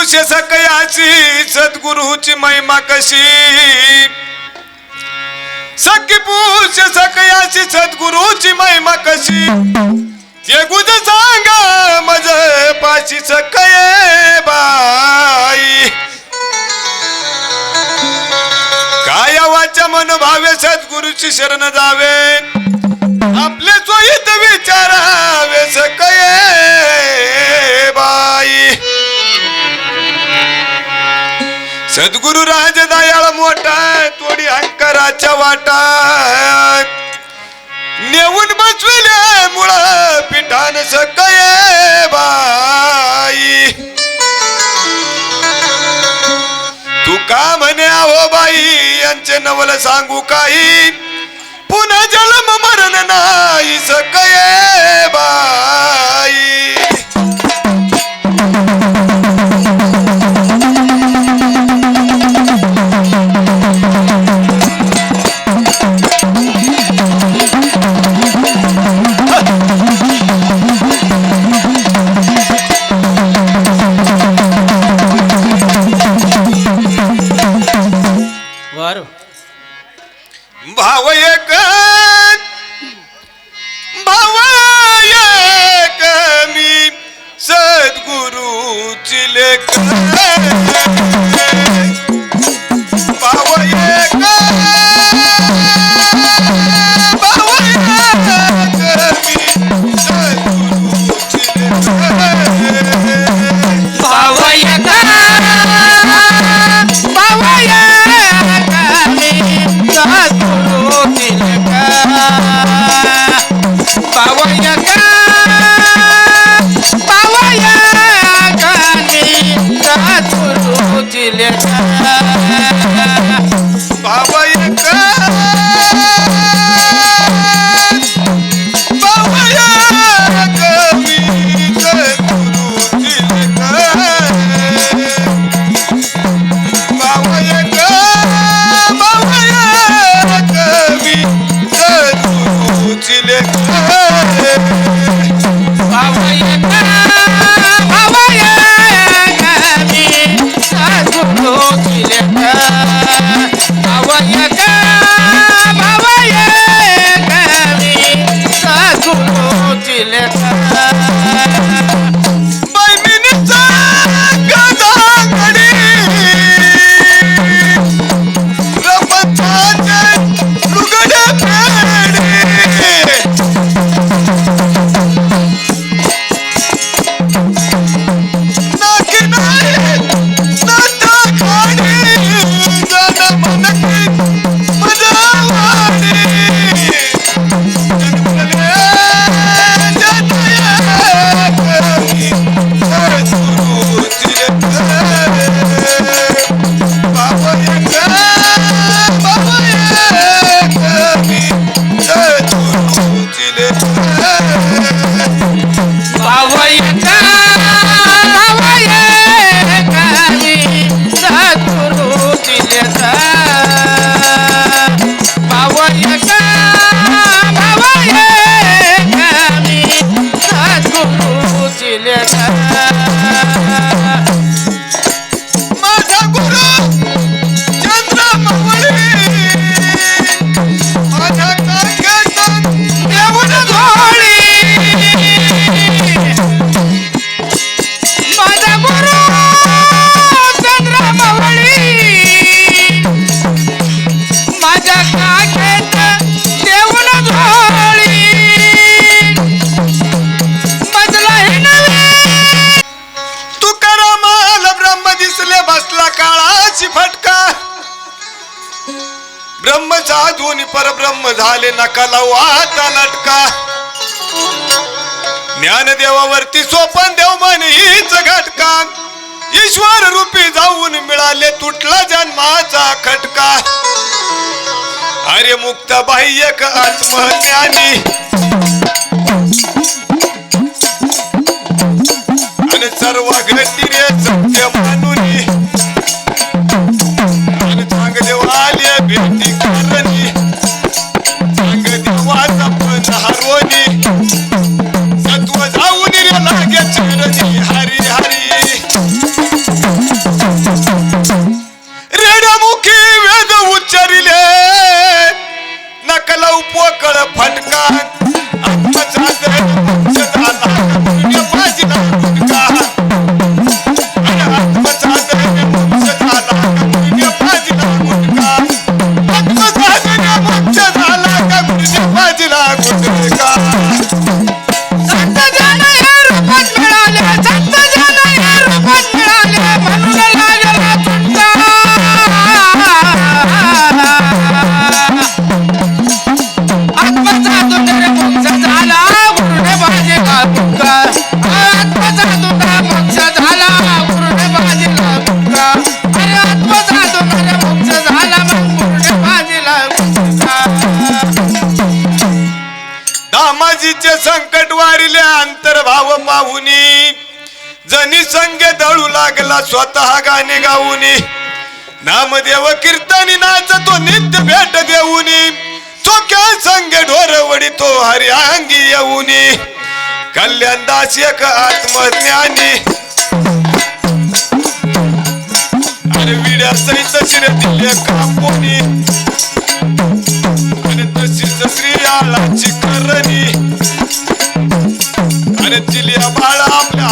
पुरुष सकयाची सद्गुरूची महिमा कशी? सखी पुरुष सकयाची सद्गुरूची महिमा कशी? ते गुद सांगा मज पाशी सकये बाई. कायावाच्या वाचा सद्गुरूची शरण जावे? आपले स्वहित विचारावे सकये बाई. सद्गुरु राज दयाळ मोठा थोडी अंकराच्या वाटा नेऊन बसविले मुळ पिठान सकये बाई. तू का म्हणे आहो बाई यांचे नवल सांगू काही? पुन्हा जन्म मरण नाही सकये काळाची फटका. ब्रह्म साधून परब्रह्म झाले नका लावू आता लटका. ज्ञानदेवावरती सोपन देव मन हीच घटका. ईश्वर रूपी जाऊन मिळाले तुटला जन्माचा खटका. अरे मुक्त बाह्य आत्मज्ञानी. आणि सर्व घटी दामाजीचे संकट वारिले अंतर्भाव पाहुनी. जनी संगे दळू लागला स्वतः गाणे गाऊनी. नामदेव कीर्तनी नाचतो नित्य भेट देऊनी. चोक्या संगे ढोरवडी तो हरियांगी अंगी येऊनी. कल्याण दास एक आत्मज्ञानी. अरे विड्या सहित शिरतील कापोनी. आणि चिलिया बाळा आपल्या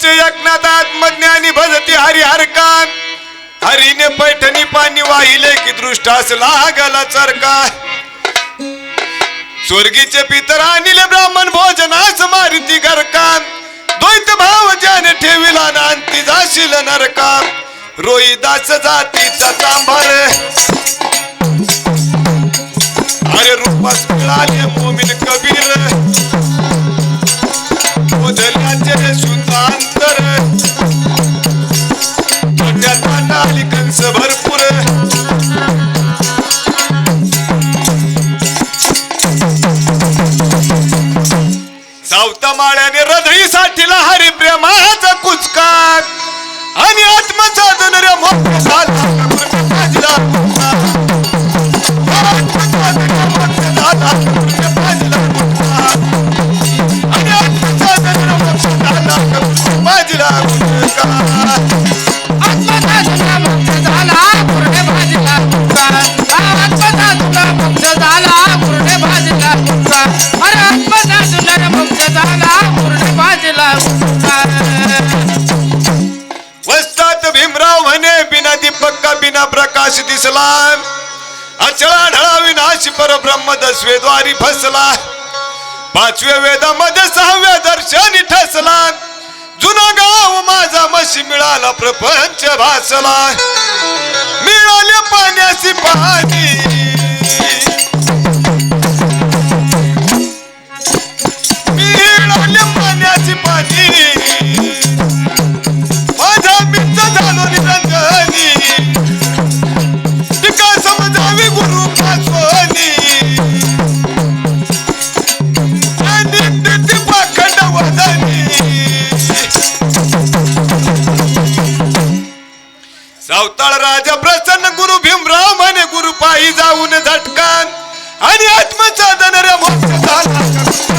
पैठणचे एकनाथ आत्मज्ञानी भजती हरिहर कान. हरीने पैठणी पाणी वाहिले की दृष्टास लागला चरका. स्वर्गीचे पितर आणले ब्राह्मण भोजनास मारिती घरकान. द्वैत भाव ज्याने ठेविला नांती जाशील नरका रोहिदास जातीचा चांभार. अरे रूपास मिळाले मोमिन कबीर. सावता माळ्याने हृदयी साठीला हरिप्रेमाचा कुचकार आणि आत्मसाधन रे मोक्ष प्रकाश दिसला अचळा ढळा परब्रह्म दसवे द्वारी फसला पाचव्या वेदामध्ये सहाव्या दर्शनी ठसला जुना गाव माझा मशी मिळाला प्रपंच भासला मिळाले पाण्याची पाणी अवताळ राजा प्रसन्न गुरु भीमराव आणि गुरु पायी जाऊन झटकान आणि आत्मसाधन रे मोक्ष झाला.